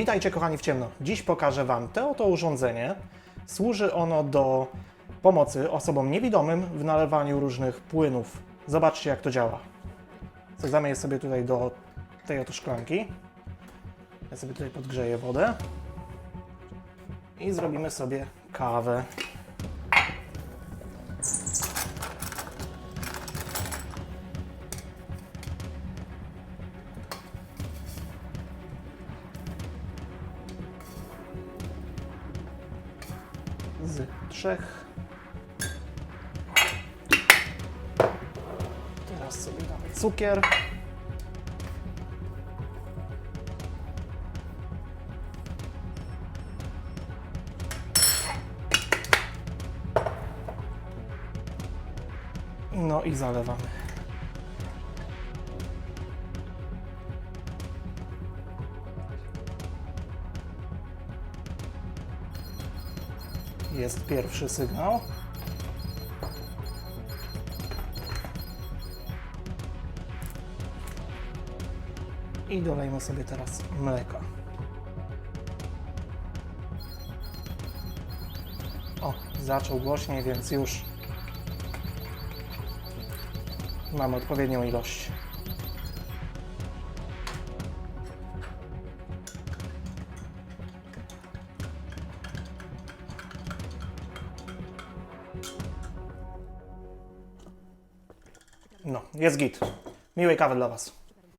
Witajcie kochani w ciemno. Dziś pokażę Wam to oto urządzenie. Służy ono do pomocy osobom niewidomym w nalewaniu różnych płynów. Zobaczcie jak to działa. Je sobie tutaj do tej oto szklanki. Ja sobie tutaj podgrzeję wodę. I zrobimy sobie kawę. Z trzech. Teraz sobie damy cukier. No i zalewamy. Jest pierwszy sygnał. I dolejmy sobie teraz mleka. O, zaczął głośniej, więc już mamy odpowiednią ilość. No, jest git. Miłej kawy dla Was.